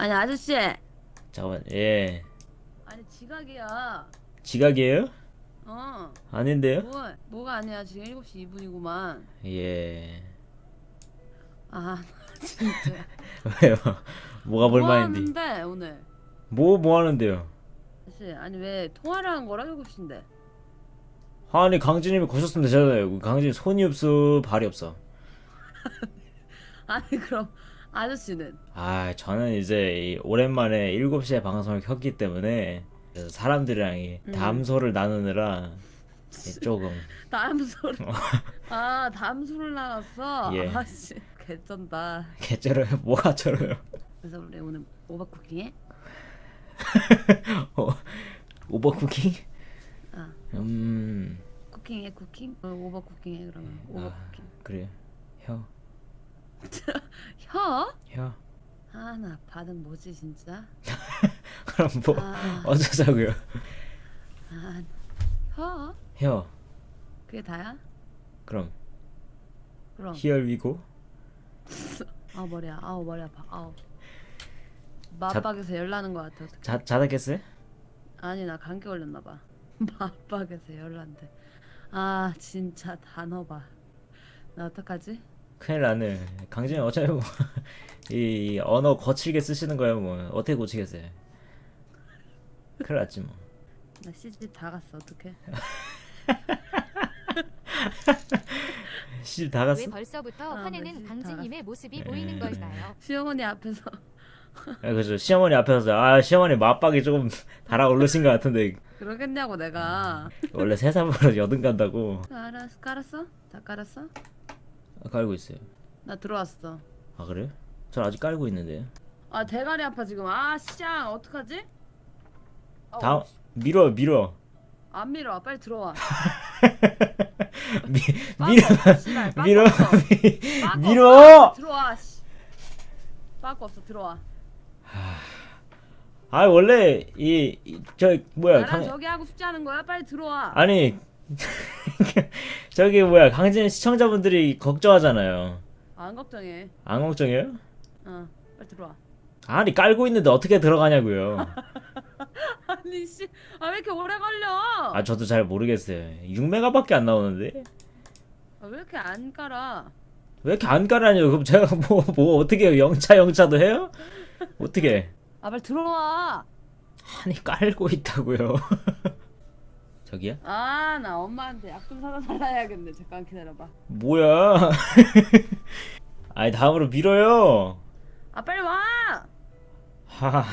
아니 아저씨. 잠깐만 예. 아니 지각이야. 지각이에요? 어. 아닌데요? 뭐, 뭐가 아니야. 지금 7시 2분이구만. 예. 아 진짜. 왜요? 뭐가 뭐 볼만인데? 하는데 오늘? 뭐 뭐 하는데요? 아저씨 아니 왜 통화를 한 거라 7시인데? 아니 강진님이 거셨으면 되잖아요. 강진 손이 없어 발이 없어. 아니 그럼 아저씨는 아 저는 이제 이 오랜만에 7시에 방송을 켰기 때문에 그래서 사람들이랑 이 음. 담소를 나누느라 이 조금 담소를 아 담소를 나갔어 예. 아씨 개쩐다 개쩔어요 뭐가 쩔어요 그래서 우리 오늘 오박 쿠킹해? 어, 오버쿠킹? 아 음 쿠킹해 쿠킹? 어, 오박 쿠킹해 그러면 아. 쿠킹 그래요 혀 혀? 혀. 아 나 반응 뭐지 진짜? 그럼 뭐 아, 어쩌자고요. 아 혀? 혀. 그게 다야? 그럼. 그럼. here we go 아 머리야. 아우 머리 아파. 아우. 맞박에서 열나는 것 같아. 어떡해. 자, 자다 깼어요? 아니 나 감기 걸렸나 봐. 맞박에서 열난데. 아 진짜 단어 봐나 어떡하지? 큰일 나네. 강진이 어차피 뭐, 이, 이 언어 거칠게 쓰시는 거예요 뭐. 어떻게 고치겠어요 큰일 났지 뭐. 나 시집 다 갔어 어떡해. 시집 다왜 갔어? 벌써부터 아, 화내는 며칠 강진님의 모습이 네. 보이는 걸까요? 시어머니 앞에서. 아, 그죠. 시어머니 앞에서 아 시어머니 맞박이 조금 달아오르신 것 같은데. 그러겠냐고 내가. 원래 세사부로 여든 간다고. 알았어 깔았어? 다 깔았어? 깔고 있어요. 나 들어왔어. 아 그래요? 전 아직 깔고 있는데요 아 대가리 아파 지금. 아 씨앙 어떡하지? 어, 다음 밀어 밀어. 안 밀어. 빨리 들어와. 미, 밀어. 밀어. 밀어. 없어, 들어와 씨. 빠꾸 없어. 들어와. 아 원래 이 저 뭐야 나랑 강 저기 하고 싶지 않은 거야? 빨리 들어와. 아니 저기 뭐야 강진 시청자분들이 걱정하잖아요. 안 걱정해. 안 걱정해요? 어 빨리 들어와. 아니 깔고 있는데 어떻게 들어가냐고요. 아니 씨 아 왜 이렇게 오래 걸려? 아 저도 잘 모르겠어요. 6메가밖에 안 나오는데? 아, 왜 이렇게 안 깔아? 왜 이렇게 안 깔아요? 그럼 제가 뭐 뭐 어떻게 해요? 영차 영차도 해요? 어떻게? 아 빨리 들어와. 아니 깔고 있다고요 저기야? 아 나 엄마한테 약 좀 사다 달라 해야겠네. 잠깐 기다려봐. 뭐야? 아니 다음으로 밀어요. 아 빨리 와! 하.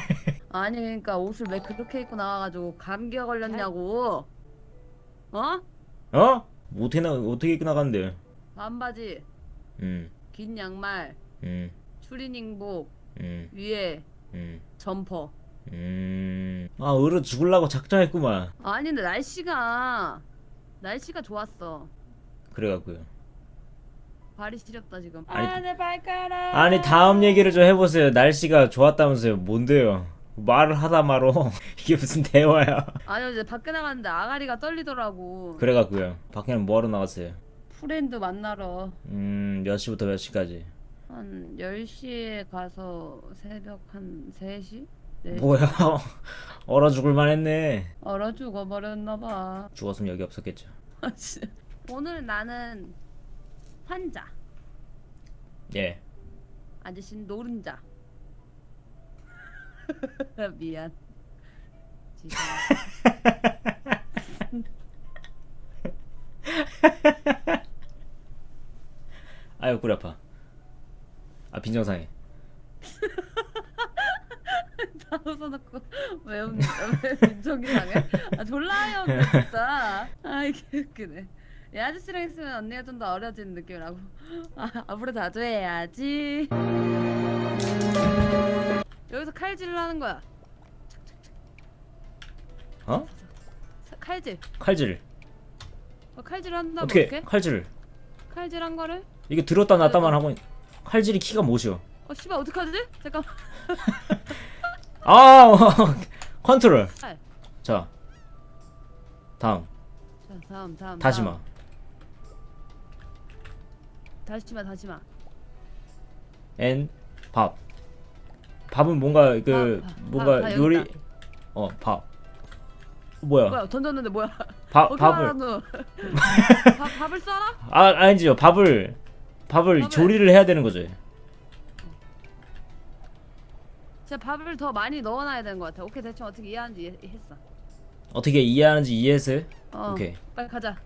아니 그러니까 옷을 왜 그렇게 입고 나와가지고 감기가 걸렸냐고. 어? 어? 뭐 어떻게 나 어떻게 입고 나간대 반바지 음, 긴 양말 음, 추리닝복 음, 위에 음, 점퍼 음. 아, 얼어 죽을라고 작정했구만. 아니 근데 날씨가 날씨가 좋았어 그래갖고요. 발이 시렵다 지금 아니, 아 내 발가락 아니, 다음 얘기를 좀 해보세요. 날씨가 좋았다면서요. 뭔데요? 말을 하다 말어. 이게 무슨 대화야. 아니 이제 밖에 나갔는데 아가리가 떨리더라고 그래갖고요. 밖에는 뭐하러 나갔어요? 프렌드 만나러 음, 몇 시부터 몇 시까지? 한 10시에 가서 새벽 한 3시? 네. 뭐야? 얼어 죽을 만 했네. 얼어 죽어버렸나봐 죽었으면 여기 없었겠죠. 오늘 나는 환자 예. 아저씨는 노른자 미안 지금 아유, 꿀 아파. 아, 빈정상해. 다 웃어놓고 왜 웃는 왜 민정이 상해? 아 졸라 어이없네 진짜 아 이게 웃기네 이 아저씨랑 있으면 언니가 좀 더 어려지는 느낌이라고 아 앞으로 자주 해야지 여기서 칼질을 하는 거야 어? 사- 칼질 칼질. 어, 칼질을 한다면 어떻게 어떻게? 칼질을? 칼질한 거를? 이게 들었다 놨다만 하고 있- 칼질이 키가 뭐시오? 어 씨발 어떡하지? 잠깐 아 컨트롤. 칼. 자 다음. 자 다음 다음 다시마. 다음. 다시마 다시마. 앤밥. 밥은 뭔가 그 밥, 밥, 뭔가 밥, 밥 요리? 여기 어 밥. 뭐야? 뭐야 던졌는데 뭐야? 밥 어떻게 밥을? 밥 밥을 썰어? 아 밥을 밥을 밥을- 조리를 해야 되는 거죠 진짜 밥을 더 많이 넣어놔야 되는 것 같아. 오케이 대충 어떻게 이해하는지 이해, 했어. 어떻게 이해하는지 이해했어요 어. 오케이 빨리 가자.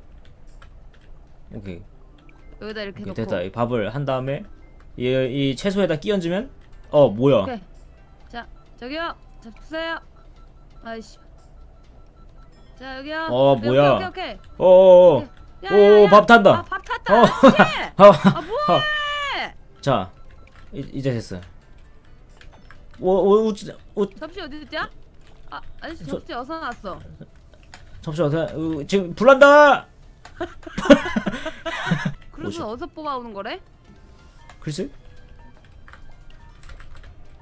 오케이 여기다 이렇게 오케이 놓고. 됐다 이 밥을 한 다음에 이, 이 채소에다 끼얹으면 어 뭐야 오케이. 자 저기요. 자 주세요. 아이씨. 자 여기요. 어, 오케이, 뭐야. 오케이 오케이. 어어어 야, 야, 오, 야. 밥 탄다. 아, 밥 탔다. 어. 아저씨. 아 뭐해? 자 이, 이제 됐어 오 오 오, 접시 어디 있냐? 아 아저씨 저- 접시 어디서? 접시 어디 어, 지금 불난다 그릇은 어디서 뽑아오는 거래? 글쎄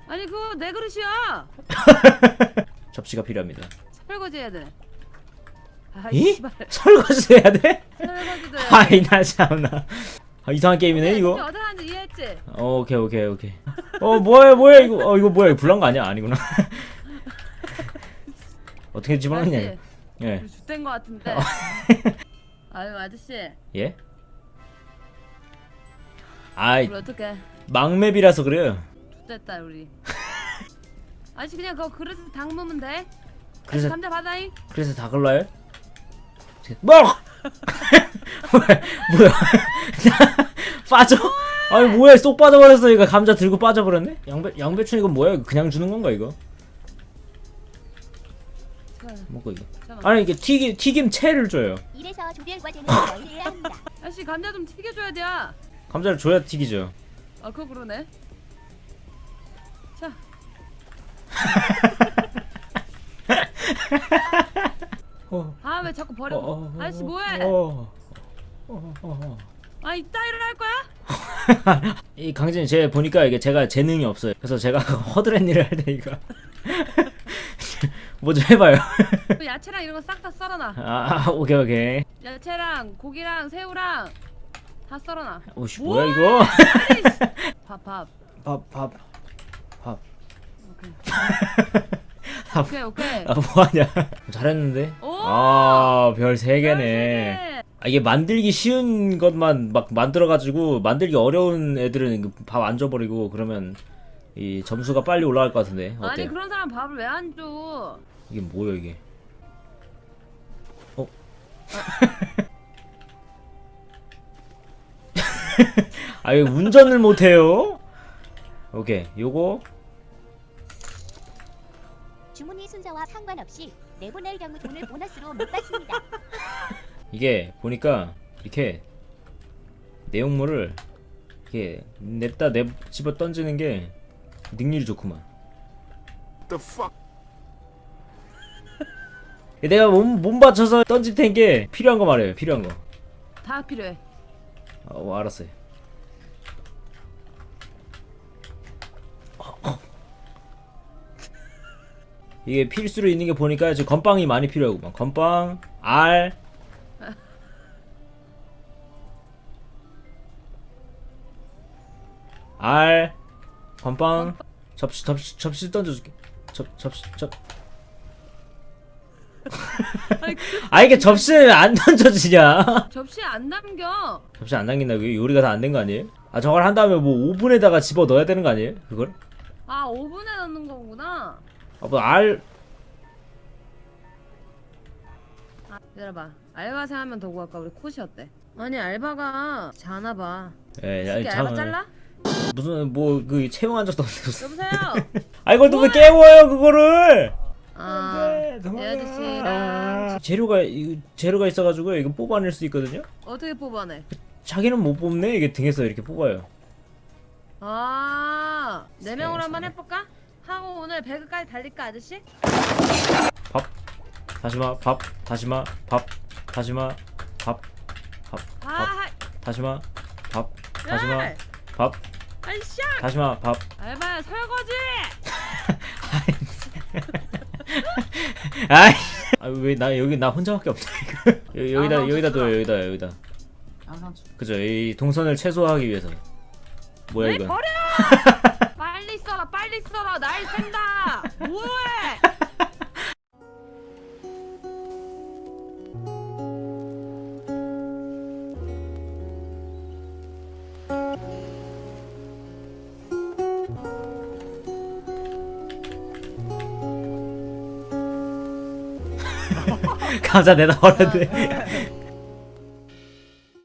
아니 그거 내 그릇이야. 접시가 필요합니다 설거지 해야 되네. 아 이? 씨발. 설거지 해야 돼? 설거지도 해야 돼. 아이 나 참나 아, 이상한 게임이네 이거 어디 하 이해했지? 어, 오케이 오케이 오케이 어 뭐야 뭐야 이거 어 이거 뭐야 이거 불난 거 아니야 아니구나 어떻게 집어넣냐 예 우리 죽된 거 같은데. 아유 아저씨, 예? 아이 우리 어떻게 망맵이라서 그래요 죽됐다 우리. 아저씨 그냥 그거 그릇에 담으면 돼. 아저씨 그래서 감자 받아잉. 그래서 다 걸러요? 뭐? 뭐야? 뭐야? 빠져? 아니 뭐야? 쏙 빠져버렸어. 이거 감자 들고 빠져버렸네? 양배 양배추 이거 뭐야? 그냥 주는 건가 이거? 자, 먹고 이거. 아니 이게 튀김 튀김 채를 줘요. 이래서 조별 과제는 멀리해야 합니다. 아저씨 감자 좀 튀겨줘야 돼. 감자를 줘야 튀기죠. 아 그거 그러네. 자, 어. 아 왜 자꾸 버려? 어, 어, 아저씨 어, 뭐해? 어. 어, 어, 어. 아 이따위로 할 거야? 이 강진 제 보니까 이게 제가 재능이 없어요. 그래서 제가 허드렛 일을 할 테니까 뭐 좀 해봐요. 그 야채랑 이런 거 싹 다 썰어놔. 아 오케이 오케이. 야채랑 고기랑 새우랑 다 썰어놔. 오씨 뭐야 이거? 밥 밥. 밥 밥. 밥. 오케이. 아, 오케이 오케이. 아 뭐하냐? 잘했는데? 오! 아별 세 개네. 네. 아, 이게 만들기 쉬운 것만 막 만들어가지고 만들기 어려운 애들은 밥 안 줘버리고 그러면 이 점수가 빨리 올라갈 것 같은데 어때? 아니 그런 사람 밥을 왜 안 줘? 이게 뭐야 이게? 어? 아 이거 운전을 못해요? 오케이 요거 주문이 순서와 상관없이 내보낼 경우 돈을 보너스로 못 받습니다. 이게 보니까 이렇게 내용물을 이렇게 냅다 내 집어 던지는 게 능률이 좋구만. the fuck? 내가 몸, 몸 받쳐서 던질 텐게 필요한 거 말해요. 필요한 거. 다 필요해. 어, 알았어요. 이게 필수로 있는 게 보니까 지금 건빵이 많이 필요하구만. 건빵, 알. 알, 건빵, 접시, 접시, 접시 던져줄게. 접, 접시, 접. 아니, 그 아 이게 접시에 안 던져지냐? 접시에 안 남겨. 접시 안 당긴다고 요 요리가 다 안 된 거 아니에요? 아 저걸 한 다음에 뭐 오븐에다가 집어 넣어야 되는 거 아니에요? 그걸? 아 오븐에 넣는 거구나. 아뭐알 아, 기다려봐. 알바생 하면 더 구할까? 우리 콧이 어때? 아니 알바가 자나 봐. 예, 이게 알바 잘라? 무슨 뭐 그 채용한 적도 없어. 여보세요. 아 이걸 또 왜 깨워요 그거를? 아, 네, 내 아저씨랑 재료가 이 재료가 있어가지고 이거 뽑아낼 수 있거든요. 어떻게 뽑아내? 자기는 못 뽑네 이게 등에서 이렇게 뽑아요. 아, 네 명으로 한번. 해볼까? 하고 오늘 배그까지 달릴까 아저씨? 밥 다시마 밥 다시마 밥 다시마 밥 밥 아, 밥 하이. 다시마 밥 다시마 야! 밥 아이 씨, 다시마 밥. 알바야 설거지. 아이. 아왜 나 여기 나 혼자밖에 없다 이거. 여- 여기다 아, 여기다. 둬요 여기다 여기다. 그죠 이 동선을 최소화하기 위해서. 뭐야 왜 이거? 버려? 빨리 썰어 아 빨리 써라 날 샌다. 뭐해 감자 내다 버렸네